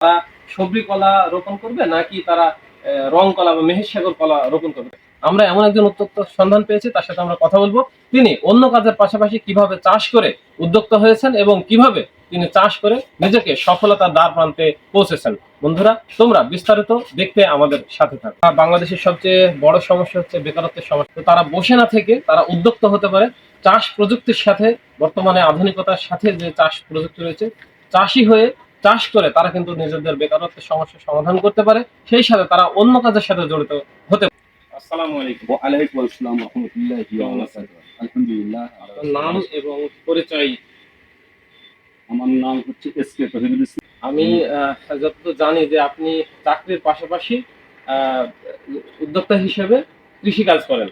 তারা সবরি কলা রোপণ করবে নাকি তারা রং কলা বা মেহের সাগর কলা রোপণ করবে? আমরা এমন একজন উদ্যোক্তা সন্ধান পেয়েছি, তার সাথে আমরা কথা বলব। তিনি অন্য কাজের পাশাপাশি কীভাবে চাষ করে উদ্যোক্তা হয়েছেন এবং কীভাবে তিনি চাষ করে নিজেকে সফলতার দ্বার প্রান্তে পৌঁছেছেন। বন্ধুরা, তোমরা বিস্তারিত দেখতে আমাদের সাথে থাকো। বাংলাদেশের সবচেয়ে বড় সমস্যা হচ্ছে বেকারত্বের সমস্যা। তারা বসে না থেকে তারা উদ্যোক্তা হতে পারে। চাষ প্রযুক্তির সাথে, বর্তমানে আধুনিকতার সাথে যে চাষ প্রযুক্তি রয়েছে, চাষি হয়ে চাষ করে তারা কিন্তু নিজেদের বেকারত্বের সমস্যার সমাধান করতে পারে সেই সাথে তারা অন্য কাজের সাথে জড়িত হতে আসসালামু আলাইকুম। ওয়ালাইকুম আসসালাম রহমতুল্লাহ আলহামদুলিল্লাহ নাম এবং পরিচয়? আমার নাম হচ্ছে এস কে তহিদুল ইসলাম। আমি আহ, যতদূর জানি যে আপনি চাকরির পাশাপাশি আহ, উদ্যোক্তা হিসেবে কৃষি কাজ করেন।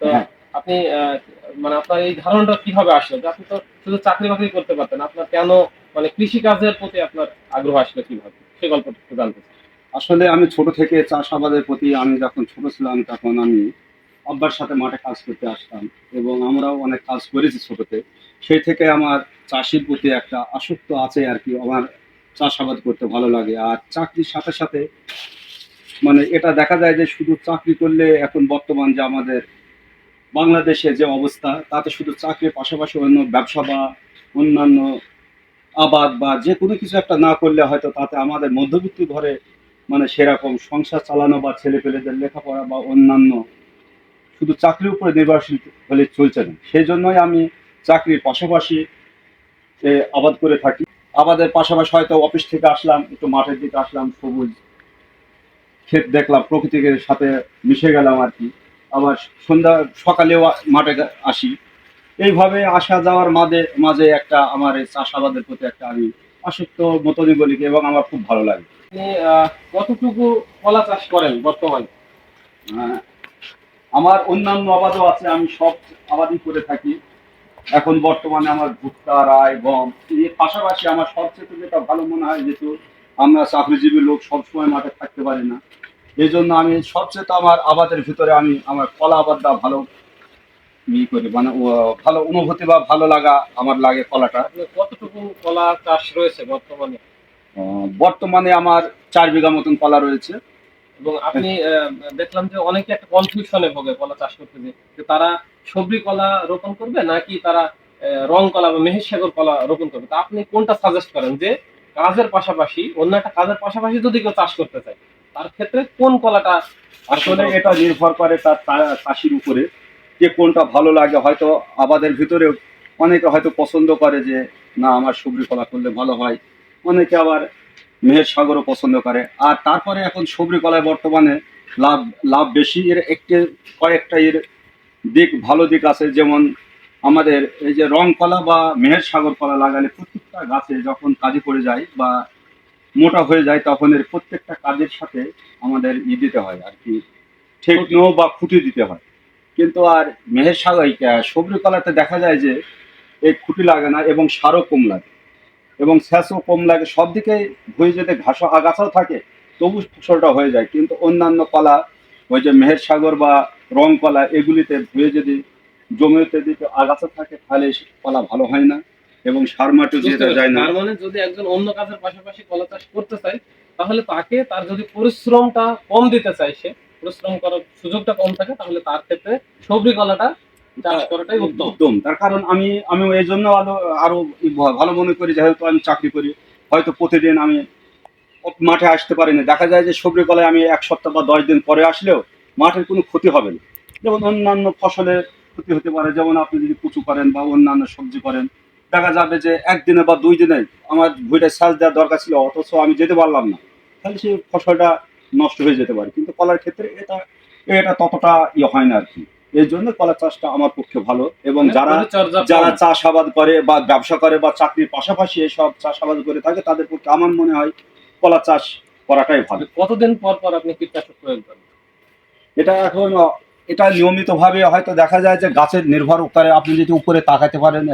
তো হ্যাঁ। আপনি আহ, মানে আপনার এই ধারণাটা কীভাবে আসলো? যে আপনি তো শুধু চাকরি বাকরি করতে পারতেন আপনার কেন মানে কৃষি কাজের প্রতি আপনার আগ্রহ আসলো কীভাবে? সে গল্পটা একটু জানতে আসলে আমি ছোট থেকে চাষাবাদের প্রতি আমি যখন ছোট ছিলাম তখন আমি আব্বার সাথে মাঠে কাজ করতে আসতাম এবং আমরাও অনেক কাজ করেছি ছোটতে। সেই থেকে আমার চাষির প্রতি একটা আসক্ত আছে আর কি, আমার চাষাবাদ করতে ভালো লাগে। আর চাকরির সাথে সাথে মানে এটা দেখা যায় যে শুধু চাকরি করলে এখন বর্তমান যে আমাদের বাংলাদেশে যে অবস্থা, তাতে শুধু চাকরির পাশাপাশি অন্য ব্যবসা বা অন্যান্য আবাদ বা যে কোনো কিছু একটা না করলে হয়তো তাতে আমাদের মধ্যবিত্ত ঘরে মানে সেরকম সংসার চালানো বা ছেলে পেলেদের লেখাপড়া বা অন্যান্য শুধু চাকরির উপরে নির্ভরশীল হলে চলছে না। সেই জন্যই আমি চাকরির পাশাপাশি আবাদ করে থাকি। আবাদের পাশাপাশি হয়তো অফিস থেকে আসলাম, একটু মাঠের দিকে আসলাম, সবুজ ক্ষেত দেখলাম, প্রকৃতির সাথে মিশে গেলাম আর কি। আবার সন্ধ্যা, সকালেও মাঠে আসি। এইভাবে আসা যাওয়ার মাঝে মাঝে একটা আমার এই চাষাবাদের প্রতি একটা আমি আসক্ত মতনই বলি এবং আমার খুব ভালো লাগে। কতটুকু কলা চাষ করেন বর্তমানে? আমার অন্যান্য আবাদও আছে, আমি সব আবাদই করে থাকি। এখন বর্তমানে আমার ভুট্টা রায় গম, এর পাশাপাশি আমার সবচেয়ে যেটা ভালো মনে হয় যেহেতু আমরা চাকরিজীবী লোক সবসময় মাঠে থাকতে পারি না। এই জন্য আমি সবচেয়ে আমার আবাদের ভিতরে আমি, আমার কলা আবাদটা ভালো ই করি। মানে ভালো অনুভূতি বা ভালো লাগা আমার লাগে কলাটা। কতটুকু কলা চাষ রয়েছে বর্তমানে? বর্তমানে আমার চার বিঘা মতন কলা রয়েছে। এবং আপনি দেখলাম যে অনেকে একটা কনফিউশনে ভোগে কলা চাষ করতে যে তারা সবজি কলা রোপণ করবে নাকি তারা রং কলা বা মেহের সাগর কলা রোপণ করবে? তা আপনি কোনটা সাজেস্ট করেন যে কাজের পাশাপাশি অন্য একটা কাজের পাশাপাশি যদি কেউ চাষ করতে চায় তার ক্ষেত্রে কোন কলাটা আসলে এটা নির্ভর করে তার চাষির উপরে। যে কোনটা ভালো লাগে হয়তো আবাদের ভিতরে অনেকে হয়তো পছন্দ করে যে, না, আমার সবজি কলা করলে ভালো হয়। অনেকে আবার মেহের সাগরও পছন্দ করে। আর তারপরে এখন সবজি কলায় বর্তমানে লাভ লাভ বেশি। এর একটি, কয়েকটা এর দিক, ভালো দিক আছে। যেমন আমাদের এই যে রং কলা বা মেহের সাগর কলা লাগালে প্রত্যেকটা গাছে যখন কাজে পড়ে যায় বা মোটা হয়ে যায়, তখন এর প্রত্যেকটা কাজের সাথে আমাদের ই দিতে হয় আর কি। ঠেকনো বা খুঁটি দিতে হয়। কিন্তু আর মেহের সাগর সবজি কলাতে দেখা যায় যে এই খুঁটি লাগে না এবং সারও কম লাগে। এবং স্যাসও কম লাগে সব দিকে ভুঁয়ে যদি ঘাস আগাছাও থাকে তবু ফসলটা হয়ে যায়। কিন্তু অন্যান্য কলা ওই যে মেহের সাগর বা রং কলা এগুলিতে ভুঁয়ে যদি জমিতে যদি আগাছা থাকে তাহলে কলা ভালো হয় না এবং সার বুঝতে যেতে যায় না। তার মানে যদি একজন অন্য কাজের পাশাপাশি কলা চাষ করতে চায় তাহলে তাকে তার যদি পরিশ্রমটা কম দিতে চায় সে পরিশ্রম করার সুযোগটা কম থাকে তাহলে তার ক্ষেত্রে সবরি কলাটা চাষ করাটাই উত্তম। উত্তম তার কারণ আমি আমি এই জন্য আরও আরও ভালো মনে করি যেহেতু আমি চাকরি করি হয়তো প্রতিদিন আমি মাঠে আসতে পারি না। দেখা যায় যে সবজি কলায় আমি এক সপ্তাহ বা দশ দিন পরে আসলেও মাঠের কোনো ক্ষতি হবে না। যেমন অন্যান্য ফসলের ক্ষতি হতে পারে যেমন আপনি যদি কুচু করেন বা অন্যান্য সবজি করেন দেখা যাবে যে একদিনে বা দুই দিনে আমার ভুঁইটা সাজ দেওয়ার দরকার ছিল অথচ আমি যেতে পারলাম না। তাহলে সেই ফসলটা নষ্ট হয়ে যেতে পারে। কিন্তু কলার ক্ষেত্রে এটা এটা ততটা ইয়ে হয় না আর কি এই জন্য কলা চাষটা আমার পক্ষে ভালো এবং যারা পরিচর্যা কম। যারা চাষাবাদ করে বা ব্যবসা করে বা চাকরির পাশাপাশি এসব চাষাবাদ করে থাকে তাদের পক্ষে আমার মনে হয় কলা চাষ করাটাই ভালো। কতদিন পর পর আপনি কীটনাশক প্রয়োগ করেন? এটা এখন এটা নিয়মিতভাবে হয়তো দেখা যায় যে গাছের নির্ভর করে আপনি যদি উপরে তাকাতে পারেন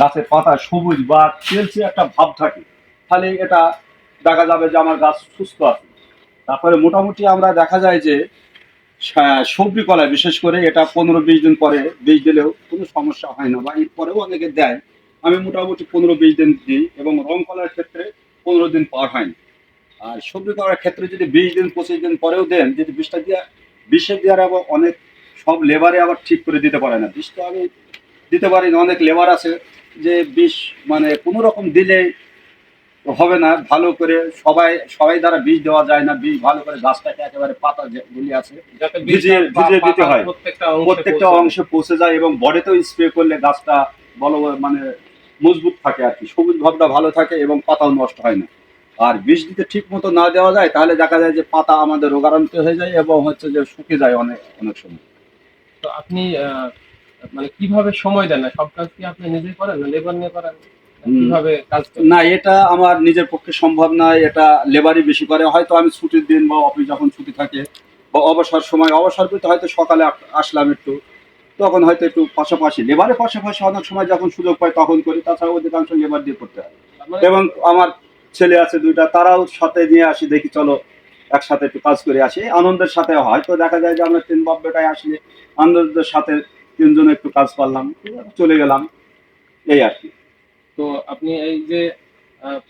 গাছের পাতা সবুজ বা তেলচে একটা ভাব থাকে তাহলে এটা দেখা যাবে যে আমার গাছ সুস্থ আছে। তারপরে মোটামুটি আমরা দেখা যায় যে সবজি কলায়, বিশেষ করে এটা পনেরো বিশ দিন পরে বীজ দিলেও কোনো সমস্যা হয় না বা এর পরেও অনেকে দেয়। আমি মোটামুটি পনেরো বিশ দিন দিই এবং রং কলার ক্ষেত্রে পনেরো দিন পার হয় না আর সবজি করার ক্ষেত্রে যদি বিশ দিন, পঁচিশ দিন পরেও দেন, যদি বিষটা দিয়ে, বিষের দেওয়ার আবার অনেক, সব লেবারে আবার ঠিক করে দিতে পারে না। বিষটা আমি দিতে পারি না অনেক লেবার আছে যে, বিষ মানে কোনো রকম দিলে হবে না ভালো করে সবাই সবাই দ্বারা বীজ দেওয়া যায় না বীজ ভালো করে গাছটাকে একেবারে পাতা যেগুলি আছে ভিজিয়ে- ভিজিয়ে দিতে হয়। প্রত্যেকটা অংশে পৌঁছে। যায় এবং বডিতেও স্প্রে করলে গাছটা বলো মানে মজবুত থাকে আর কি সবুজ ভাবটা ভালো থাকে এবং পাতাও নষ্ট হয় না আর বীজ দিতে ঠিক মতো না দেওয়া যায় তাহলে দেখা যায় যে পাতা আমাদের রোগাক্রান্ত হয়ে যায় এবং হচ্ছে যে শুকে যায় অনেক অনেক সময় তো আপনি আহ, মানে কীভাবে সময় দেন না সব কাজ কি আপনি নিজেই করেন না লেবার নিয়ে করেন না এটা আমার নিজের পক্ষে সম্ভব না এটা লেবারই বেশি করে। হয়তো আমি ছুটির দিন বা অফিস যখন ছুটি থাকে বা অবসর সময় অবসর পেতে হয়তো সকালে আসলাম একটু তখন হয়তো একটু পাশাপাশি। লেবারের পাশাপাশি অনেক সময় যখন সুযোগ পাই তখন করি তাছাড়া অধিকাংশ লেবার দিয়ে করতে হয়। মানে এবং আমার ছেলে আছে দুইটা তারাও সাথে নিয়ে আসি দেখি চলো একসাথে একটু কাজ করে আসি। আনন্দের সাথে হয়তো দেখা যায় যে আমরা তিন বাপ বেটায় আসলে আনন্দের সাথে তিনজনে একটু কাজ করলাম চলে গেলাম এই আর কি। তো আপনি এই যে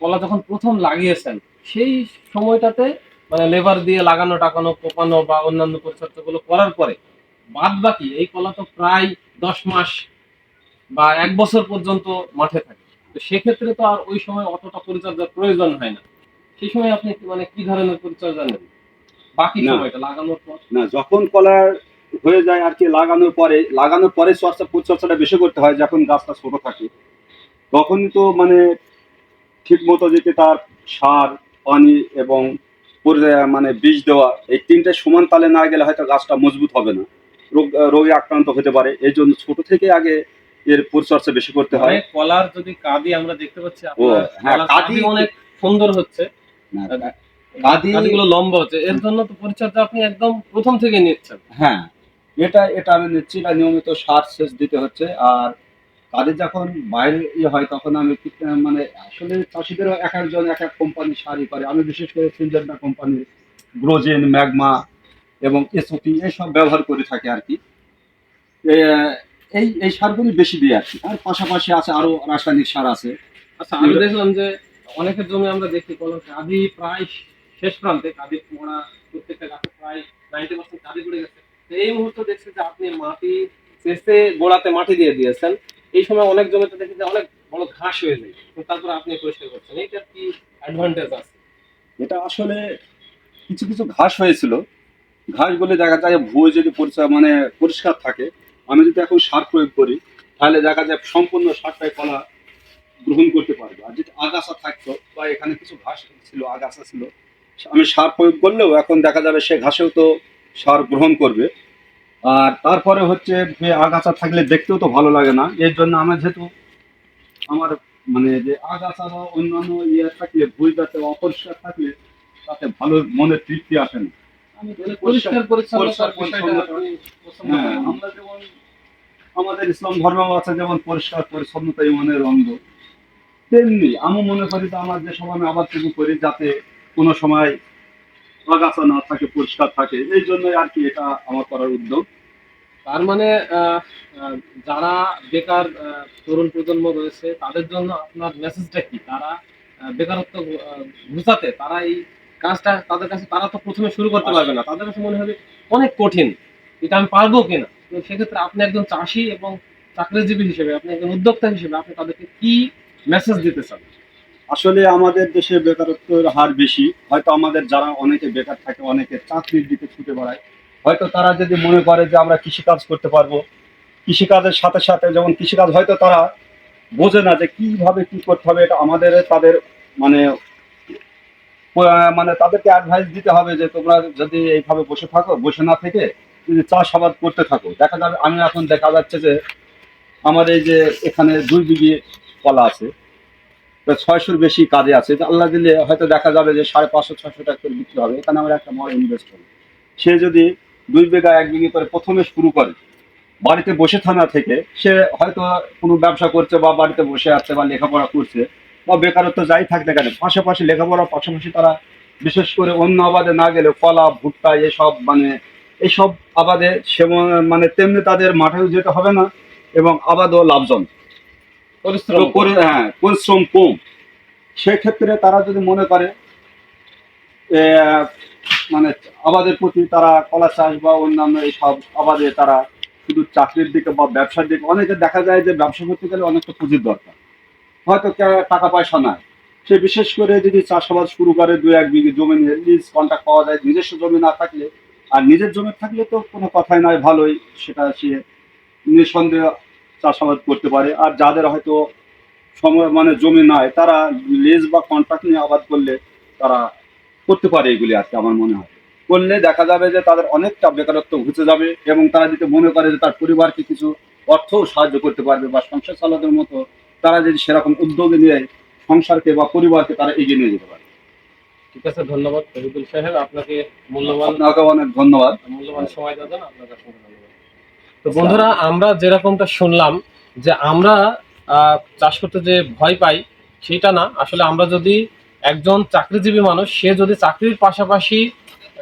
কলা যখন প্রথম লাগিয়েছেন সেই সময়টাতে মানে লেবার দিয়ে লাগানো টাকানো কোপানো বা অন্যান্য পরিচর্যাগুলো করার পরে বাদ বাকি এই কলা তো প্রায় দশ মাস বা এক বছর পর্যন্ত মাঠে থাকে। তো সেক্ষেত্রে তো আর ওই সময় অতটা পরিচর্যার প্রয়োজন হয় না। সেই সময় আপনি মানে কি ধরনের পরিচর্যা নেন? বাকি সময়টা লাগানোর পর? না যখন কলার হয়ে যায় আর কি লাগানোর পরে লাগানোর পরে চর্চা পরিচর্যাটা বেশি করতে হয় যখন গাছটা ছোট থাকে। তখন তো মানে ঠিক মতো যেতে তার সার পানি এবং মানে বীজ দেওয়া এই তিনটে সমান তালে না গেলে হয়তো গাছটা মজবুত হবে না। রোগ রোগে আক্রান্ত হতে পারে। এই জন্য ছোট থেকে আগে এর পরিচর্যা বেশি করতে হয়। মানে কলার যদি কাদি আমরা দেখতে পাচ্ছি হ্যাঁ, কাদি- অনেক সুন্দর হচ্ছে। না, কাদি- লম্বা হচ্ছে। এর জন্য তো পরিচর্যা আপনি একদম প্রথম থেকে নিচ্ছেন। হ্যাঁ এটা এটা আমি নিচ্ছি। এটা নিয়মিত সার সেচ দিতে হচ্ছে। আর তাদের যখন বাইরে ইয়ে হয়, তখন আমি মানে আসলে চাষিদেরও এক একজন, এক এক কোম্পানি সারই করে। আমি বিশেষ করে সিনজেন্টা কোম্পানির গ্রোজেন, ম্যাগমা এবং এসওপি এইসব ব্যবহার করে থাকি আর কি। এই এই সারগুলি বেশি দিয়ে কি। আর পাশাপাশি আছে আরও রাসায়নিক সার আছে। আচ্ছা আমি দেখলাম যে অনেকের জমি আমরা দেখি কলার কাদি প্রায় শেষ প্রান্তে কাদি মোড়া প্রত্যেকটা গাছে প্রায় নাইনটি পার্সেন্ট কাদি পড়ে গেছে। এই মুহূর্তে দেখছি যে আপনি মাটি চেষে গোড়াতে মাটি দিয়ে দিয়েছেন। এই সময় অনেক জমিতে দেখি যে অনেক বড় ঘাস হয়ে যায়। তারপর আপনি পরিষ্কার করছেন এইটার কি অ্যাডভান্টেজ আছে? এটা আসলে কিছু কিছু ঘাস হয়েছিল। ঘাসগুলি দেখা যায় ভুয়ো যদি পরিষ্কার মানে পরিষ্কার থাকে, আমি যদি এখন সার প্রয়োগ করি, তাহলে দেখা যায় সম্পূর্ণ সারটাই কলা গ্রহণ করতে পারবে। আর যদি আগাছা থাকতো বা এখানে কিছু ঘাস ছিল, আগাছা ছিল, আমি সার প্রয়োগ করলেও এখন দেখা যাবে সে ঘাসেও তো সার গ্রহণ করবে। আর তারপরে হচ্ছে যে আগাছা থাকলে দেখতেও তো ভালো লাগে না। এর জন্য আমার যেহেতু আমার মানে যে আগাছা বা অন্যান্য ইয়ে থাকলে ভুঁইটাতে অপরিষ্কার থাকলে তাতে ভালো মনের তৃপ্তি আসে না। মানে হ্যাঁ করেন। আমরা যেমন আমাদের ইসলাম ধর্ম আছে যেমন পরিষ্কার পরিচ্ছন্নতা ইমানের অঙ্গ। তেমনি আমি মনে করি যে আমার যে সময় আমি আবার আবাদটুকু করি যাতে কোনো সময় আগাছা না থাকে পরিষ্কার থাকে এই জন্যই আর কি এটা আমার করার উদ্যোগ। তার মানে যারা বেকার তরুণ প্রজন্ম রয়েছে তাদের জন্য আপনার মেসেজটা কি? তারা বেকারত্ব ঘুচাতে তারা এই কাজটা তাদের কাছে তারা তো প্রথমে শুরু করতে পারবে না। তাদের কাছে মনে হবে অনেক কঠিন। এটা আমি পারব কিনা? তো সেক্ষেত্রে আপনি একজন চাষি এবং চাকরিজীবী হিসেবে আপনি একজন উদ্যোক্তা হিসেবে আপনি তাদেরকে কি মেসেজ দিতে চান? আসলে আমাদের দেশে বেকারত্বের হার বেশি। হয়তো আমাদের যারা অনেকে বেকার থাকে অনেকে চাকরির দিকে ছুটে বেড়ায়। হয়তো তারা যদি মনে করে যে আমরা কৃষিকাজ করতে পারব, কৃষিকাজের সাথে সাথে যেমন কৃষিকাজ, হয়তো তারা বোঝে না যে কীভাবে কি করতে হবে, এটা আমাদের, তাদের মানে মানে তাদেরকে অ্যাডভাইস দিতে হবে যে তোমরা যদি এইভাবে বসে থাকো, বসে না থেকে যদি চাষাবাদ করতে থাকো। দেখা যাবে, আমি এখন দেখা যাচ্ছে যে আমার এই যে এখানে দুই বিঘি কলা আছে ছয়শোর বেশি কাজে আছে। আল্লাহ দিলে হয়তো দেখা যাবে যে সাড়ে পাঁচশো, ছয়শো টাকা করে বিক্রি হবে। এখানে আমার একটা বড় ইনভেস্ট হবে সে যদি দুই বিঘা এক বিঘি করে প্রথমে শুরু করে। বাড়িতে বসে থানা থেকে সে হয়তো কোনো ব্যবসা করছে বা বাড়িতে বসে আছে বা লেখাপড়া করছে বা বেকারত্ব যাই থাক না কেন পাশাপাশি লেখাপড়ার পাশাপাশি তারা বিশেষ করে অন্য আবাদে না গেলে কলা ভুট্টা এসব মানে এইসব আবাদে সে মানে তেমনি তাদের মাঠেও যেতে হবে না এবং আবাদও লাভজনক। পরিশ্রম তো পরি- হ্যাঁ পরিশ্রম কম। সেক্ষেত্রে তারা যদি মনে করে মানে আবাদের প্রতি তারা কলা চাষ বা অন্যান্য এইসব আবাদে তারা শুধু চাকরির দিকে বা ব্যবসার দিকে, অনেকে দেখা যায় যে ব্যবসা করতে গেলে অনেকটা পুঁজির দরকার। হয়তো টাকা পয়সা নাই। সে বিশেষ করে যদি চাষাবাদ শুরু করে দু এক বিঘে জমি নিয়ে লিজ কন্ট্রাক্ট পাওয়া যায়, নিজস্ব জমি না থাকলে, আর নিজের জমি থাকলে তো কোনো কথাই নয় ভালোই, সেটা সে নিঃসন্দেহে চাষাবাদ করতে পারে। আর যাদের হয়তো সময় মানে জমি নাই, তারা লিজ বা কন্ট্রাক্ট নিয়ে আবাদ করলে তারা করতে পারে এগুলি আর কি আমার মনে হয়। করলে দেখা যাবে যে তাদের অনেকটা বেকারত্ব ঘুচে যাবে এবং তারা যদি মনে করে যে তার পরিবারকে কিছু অর্থ সাহায্য করতে পারবে বা সংসার চালানোর মতো তারা যদি সেরকম উদ্যোগে নিয়ে সংসারকে বা পরিবারকে তারা এগিয়ে নিয়ে যেতে পারে। ঠিক আছে ধন্যবাদ শহীদুল সাহেব। আপনাকে মূল্যবান আপনাকে অনেক ধন্যবাদ। মূল্যবান সময় দেওয়ার জন্য আপনাকে অসংখ্য ধন্যবাদ। তো বন্ধুরা আমরা যেরকমটা শুনলাম যে আমরা আহ, চাষ করতে যে ভয় পাই সেটা না। আসলে আমরা যদি একজন চাকরিজীবী মানুষ, সে যদি চাকরির পাশাপাশি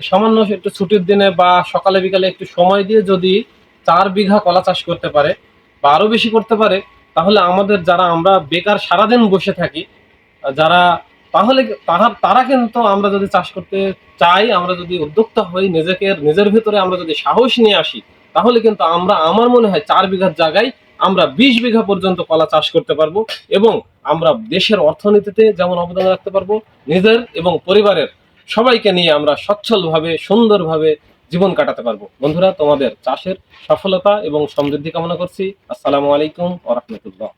সামান্য একটু ছুটির দিনে বা সকালে বিকালে একটু সময় দিয়ে যদি চার বিঘা কলা চাষ করতে পারে বা আরও বেশি করতে পারে, তাহলে আমাদের যারা আমরা বেকার সারাদিন বসে থাকি, যারা তাহলে তারা তারা কিন্তু আমরা যদি চাষ করতে চাই, আমরা যদি উদ্যোক্তা হই, নিজেকে, নিজের ভিতরে আমরা যদি সাহস নিয়ে আসি, তাহলে কিন্তু আমরা, আমার মনে হয় চার বিঘার জায়গায় আমরা বিশ বিঘা পর্যন্ত কলা চাষ করতে পারব এবং আমরা দেশের অর্থনীতিতে যেমন অবদান রাখতে পারব, নিজের এবং পরিবারের সবাইকে নিয়ে আমরা সচ্ছলভাবে, সুন্দরভাবে জীবন কাটাতে পারব। বন্ধুরা, তোমাদের চাষের সফলতা এবং সমৃদ্ধি কামনা করছি। আসসালামু আলাইকুম ওরহমতুল্লাহ